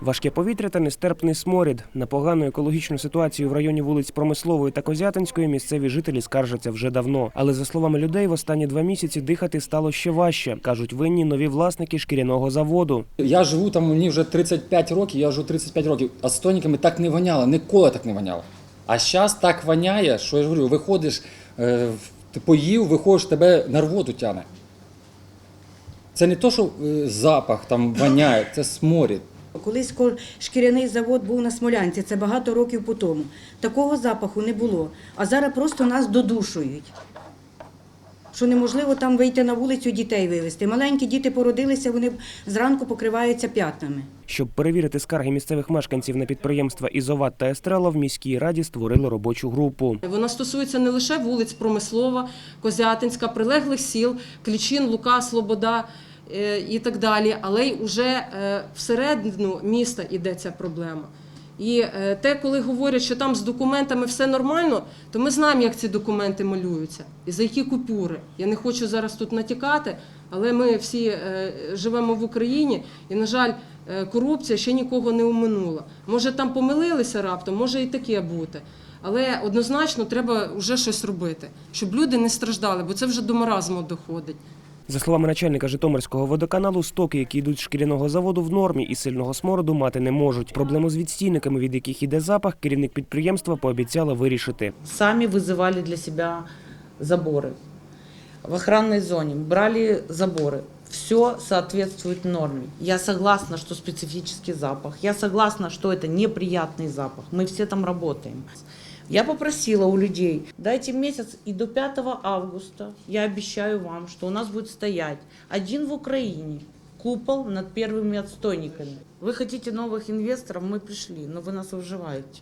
Важке повітря та нестерпний сморід. На погану екологічну ситуацію в районі вулиць Промислової та Козятинської місцеві жителі скаржаться вже давно. Але за словами людей, в останні два місяці дихати стало ще важче. кажуть, винні нові власники шкіряного заводу. Я живу там, мені вже 35 років, я живу 35 років, а з так не воняло, ніколи так не воняло. А зараз так воняє, що я говорю, виходиш, е, ти поїв, виходиш, тебе на рвоту тяне. Це не то, що е, запах там воняє, це сморід. Колись ко- шкіряний завод був на Смолянці, це багато років по тому. Такого запаху не було. А зараз просто нас додушують. Що неможливо там вийти на вулицю дітей вивезти. Маленькі діти породилися, вони зранку покриваються п'ятнами. Щоб перевірити скарги місцевих мешканців на підприємства Ізоват та Естрела, в міській раді створили робочу групу. Вона стосується не лише вулиць Промислова, Козятинська, прилеглих сіл, Клічин, Лука, Слобода і так далі, але й уже е, всередину міста йде ця проблема. І е, те, коли говорять, що там з документами все нормально, то ми знаємо, як ці документи малюються і за які купюри. Я не хочу зараз тут натякати, але ми всі е, живемо в Україні, і, на жаль, е, корупція ще нікого не оминула. Може, там помилилися раптом, може і таке бути. Але однозначно треба вже щось робити, щоб люди не страждали, бо це вже до маразму доходить. За словами начальника Житомирського водоканалу, стоки, які йдуть з шкіряного заводу, в нормі і сильного смороду мати не можуть. Проблему з відстійниками, від яких іде запах, керівник підприємства пообіцяла вирішити. сами вызывали для себя заборы. В охранной зоне брали заборы. Все соответствует норме. Я согласна, что специфический запах. Я согласна, что это неприятный запах. Мы все там работаем. Я попросила у людей, дайте месяц и до 5 августа я обещаю вам, что у нас будет стоять один в Украине купол над первыми отстойниками. Вы хотите новых инвесторов, мы пришли, но вы нас выживаете.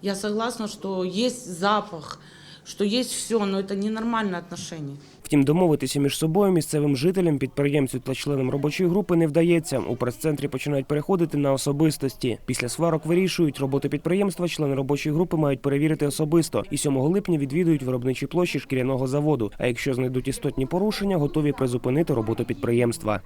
Я согласна, что есть запах, что есть все, но это ненормальное отношение. Втім, домовитися між собою місцевим жителям, підприємцю та членам робочої групи не вдається. У прес-центрі починають переходити на особистості. Після сварок вирішують роботу підприємства. Члени робочої групи мають перевірити особисто. І 7 липня відвідують виробничі площі шкіряного заводу. А якщо знайдуть істотні порушення, готові призупинити роботу підприємства.